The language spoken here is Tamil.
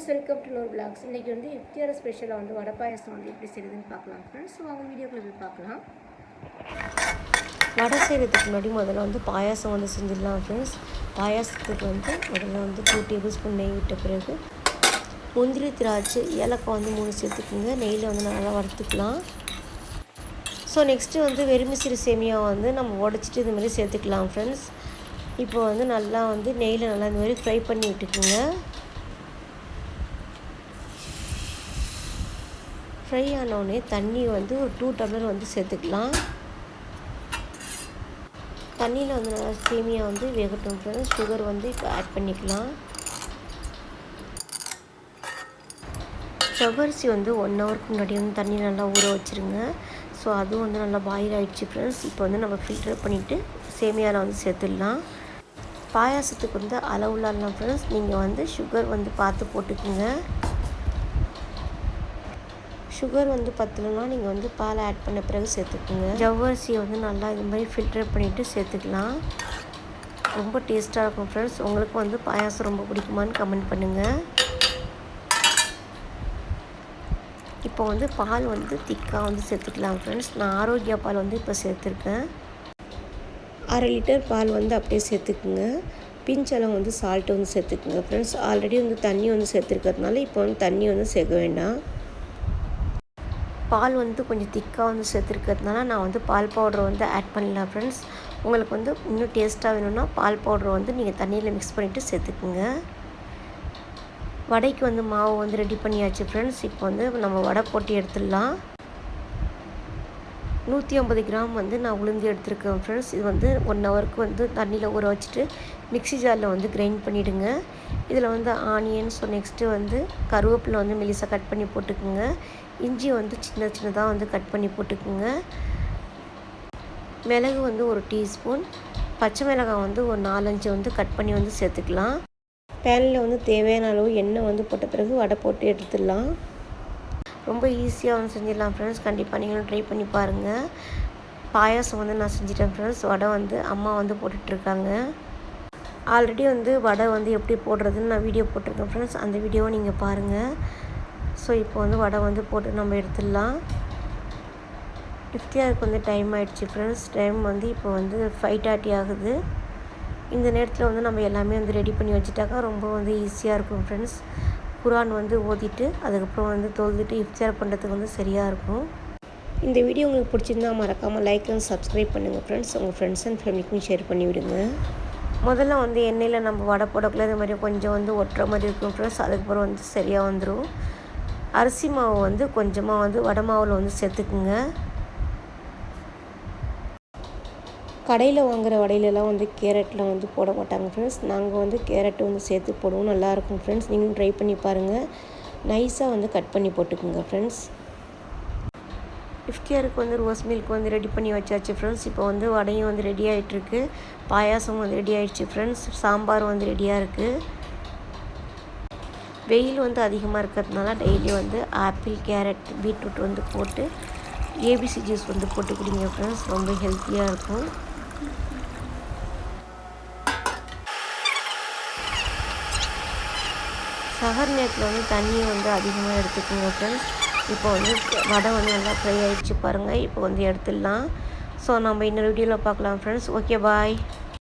Friends welcome to lore vlogs இன்றைக்கி வந்து இஃப்தியார ஸ்பெஷலாக வந்து வடை பாயாசம் வந்து எப்படி செய்யுதுன்னு பார்க்கலாம். ஃப்ரெண்ட்ஸ் வாங்க வீடியோக்குள்ள போய் பார்க்கலாம். வடை செய்கிறதுக்கு முன்னாடி முதல்ல வந்து பாயாசம் வந்து செஞ்சிடலாம் ஃப்ரெண்ட்ஸ் பாயாசத்துக்கு வந்து முதல்ல வந்து டூ டேபிள் ஸ்பூன் நெய் விட்ட பிறகு முந்திரி திராட்சை ஏலக்காய் வந்து மூணு சேர்த்துக்குங்க. நெய்யில் வந்து நல்லா வறுத்துக்கலாம். ஸோ நெக்ஸ்ட்டு வந்து வெறுமிசிறு சேமியா வந்து நம்ம உடச்சிட்டு இது மாதிரி சேர்த்துக்கலாம் ஃப்ரெண்ட்ஸ் இப்போ வந்து நல்லா வந்து நெய்யில் நல்லா இந்த மாதிரி ஃப்ரை பண்ணி விட்டுக்குங்க. ஃப்ரை ஆனோடனே தண்ணி வந்து ஒரு டூ டம்ளர் வந்து சேர்த்துக்கலாம். தண்ணியில் வந்து நல்லா சேமியா வந்து வேகட்டும் ஃப்ரெண்ட்ஸ் சுகர் வந்து இப்போ ஆட் பண்ணிக்கலாம். ஜவ்வரிசி வந்து ஒன் ஹவருக்கு முன்னாடி வந்து தண்ணி நல்லா ஊற வச்சுருங்க. ஸோ அதுவும் வந்து நல்லா பாயில் ஆகிடுச்சு ஃப்ரெண்ட்ஸ் இப்போ வந்து நம்ம ஃபில்டர் பண்ணிவிட்டு சேமியாவில் வந்து சேர்த்துடலாம். பாயாசத்துக்கு வந்து அளவுலாம் ஃப்ரெண்ட்ஸ் நீங்கள் வந்து சுகர் வந்து பார்த்து போட்டுக்குங்க. சுகர் வந்து பத்தலைன்னா நீங்கள் வந்து பால் ஆட் பண்ண பிறகு சேர்த்துக்குங்க. ஜவ்வரிசியை வந்து நல்லா இது மாதிரி ஃபில்டர் பண்ணிவிட்டு சேர்த்துக்கலாம். ரொம்ப டேஸ்ட்டாக இருக்கும் ஃப்ரெண்ட்ஸ் உங்களுக்கு வந்து பாயாசம் ரொம்ப பிடிக்குமான்னு கமெண்ட் பண்ணுங்கள் இப்போ வந்து பால் வந்து திக்காக வந்து சேர்த்துக்கலாம் ஃப்ரெண்ட்ஸ் நான் ஆரோக்கியா பால் வந்து இப்போ சேர்த்துருக்கேன். அரை லிட்டர் பால் வந்து அப்படியே சேர்த்துக்குங்க. பிஞ்சளவு வந்து சால்ட்டு வந்து சேர்த்துக்குங்க ஃப்ரெண்ட்ஸ் ஆல்ரெடி வந்து தண்ணி வந்து சேர்த்துருக்கிறதுனால இப்போ வந்து தண்ணி வந்து சேர்க்க வேண்டாம். பால் வந்து கொஞ்சம் திக்காக வந்து சேர்த்துருக்கிறதுனால நான் வந்து பால் பவுடரை வந்து ஆட் பண்ணல ஃப்ரெண்ட்ஸ் உங்களுக்கு வந்து இன்னும் டேஸ்ட்டாக வேணும்னா பால் பவுடரை வந்து நீங்கள் தண்ணியில் மிக்ஸ் பண்ணிவிட்டு சேர்த்துக்குங்க. வடைக்கு வந்து மாவு வந்து ரெடி பண்ணியாச்சு ஃப்ரெண்ட்ஸ் இப்போ வந்து நம்ம வடை போட்டு எடுத்துடலாம். நூற்றி ஐம்பது கிராம் வந்து நான் உளுந்து எடுத்துருக்கேன் ஃப்ரெண்ட்ஸ் இது வந்து ஒன் ஹவருக்கு வந்து தண்ணியில் ஊற வச்சுட்டு மிக்ஸி ஜாரில் வந்து கிரைண்ட் பண்ணிவிடுங்க இதில் வந்து ஆனியன் ஸோ நெக்ஸ்ட்டு வந்து கருவேப்பிலை வந்து மெலிசாக கட் பண்ணி போட்டுக்குங்க. இஞ்சி வந்து சின்ன சின்னதாக வந்து கட் பண்ணி போட்டுக்குங்க. மிளகு வந்து ஒரு டீஸ்பூன். பச்சை மிளகாய் வந்து ஒரு நாலஞ்சு வந்து கட் பண்ணி வந்து சேர்த்துக்கலாம். பேனில் வந்து தேவையான அளவு எண்ணெய் வந்து போட்ட பிறகு வடை போட்டு எடுத்துடலாம். ரொம்ப ஈஸியாக வந்து செஞ்சிடலாம் ஃப்ரெண்ட்ஸ் கண்டிப்பாக நீங்களும் ட்ரை பண்ணி பாருங்கள் பாயாசம் வந்து நான் செஞ்சிட்டேன் ஃப்ரெண்ட்ஸ் வடை வந்து அம்மா வந்து போட்டுட்ருக்காங்க. ஆல்ரெடி வந்து வடை வந்து எப்படி போடுறதுன்னு நான் வீடியோ போட்டிருக்கேன் ஃப்ரெண்ட்ஸ் அந்த வீடியோவை நீங்கள் பாருங்கள் ஸோ இப்போ வந்து வடை வந்து போட்டு நம்ம எடுத்துடலாம். இஃப்தியாருக்கு வந்து டைம் ஆகிடுச்சு ஃப்ரெண்ட்ஸ் டைம் வந்து இப்போ வந்து ஃபைவ் தேர்ட்டி ஆகுது. இந்த நேரத்தில் வந்து நம்ம எல்லாமே வந்து ரெடி பண்ணி வச்சுட்டாக்கா ரொம்ப வந்து ஈஸியாக இருக்கும் ஃப்ரெண்ட்ஸ் குரான் வந்து ஓதிட்டு அதுக்கப்புறம் வந்து தொழுதுட்டு இஃப்சார் பண்ணுறதுக்கு வந்து சரியாக இருக்கும். இந்த வீடியோ உங்களுக்கு பிடிச்சிருந்தா மறக்காமல் லைக் அண்ட் சப்ஸ்கிரைப் பண்ணுங்கள் ஃப்ரெண்ட்ஸ் உங்கள் ஃப்ரெண்ட்ஸ் அண்ட் ஃபேமிலிக்கும் ஷேர் பண்ணி விடுங்க. முதல்ல வந்து எண்ணெயில் நம்ம வடை போடக்குள்ள இது மாதிரி கொஞ்சம் வந்து ஒட்டுற மாதிரி இருக்கும் ஃப்ரெண்ட்ஸ் அதுக்கப்புறம் வந்து சரியாக வந்துடும் அரிசி மாவு வந்து கொஞ்சமாக வந்து வடை மாவில் வந்து சேர்த்துக்குங்க. கடையில் வாங்குகிற வடையிலலாம் வந்து கேரட்லாம் வந்து போட மாட்டாங்க ஃப்ரெண்ட்ஸ் நாங்கள் வந்து கேரட் வந்து சேர்த்து போடுவோம். நல்லாயிருக்கும் ஃப்ரெண்ட்ஸ் நீங்களும் ட்ரை பண்ணி பாருங்கள் நைஸாக வந்து கட் பண்ணி போட்டுக்குங்க ஃப்ரெண்ட்ஸ் இஃப்டியாருக்கு வந்து ரோஸ் மில்க் வந்து ரெடி பண்ணி வச்சாச்சு ஃப்ரெண்ட்ஸ் இப்போ வந்து வடையும் வந்து ரெடி ஆகிட்டுருக்கு பாயாசம் வந்து ரெடி ஆகிடுச்சு ஃப்ரெண்ட்ஸ் சாம்பார் வந்து ரெடியாக இருக்குது வெயில் வந்து அதிகமாக இருக்கிறதுனால டெய்லி வந்து ஆப்பிள் கேரட் பீட்ரூட் வந்து போட்டு ஏபிசி ஜூஸ் வந்து போட்டு குடிங்க ஃப்ரெண்ட்ஸ் ரொம்ப ஹெல்த்தியாக இருக்கும். சகர் நேரத்தில் வந்து தண்ணியை வந்து அதிகமாக எடுத்துக்கோங்க ஃப்ரெண்ட்ஸ் இப்போ வந்து வடை வந்து நல்லா ஃப்ரை ஆகிடுச்சு பாருங்கள் இப்போ வந்து எடுத்துடலாம். ஸோ நம்ம இன்னொரு வீடியோவில் பார்க்கலாம் ஃப்ரெண்ட்ஸ் ஓகே பாய்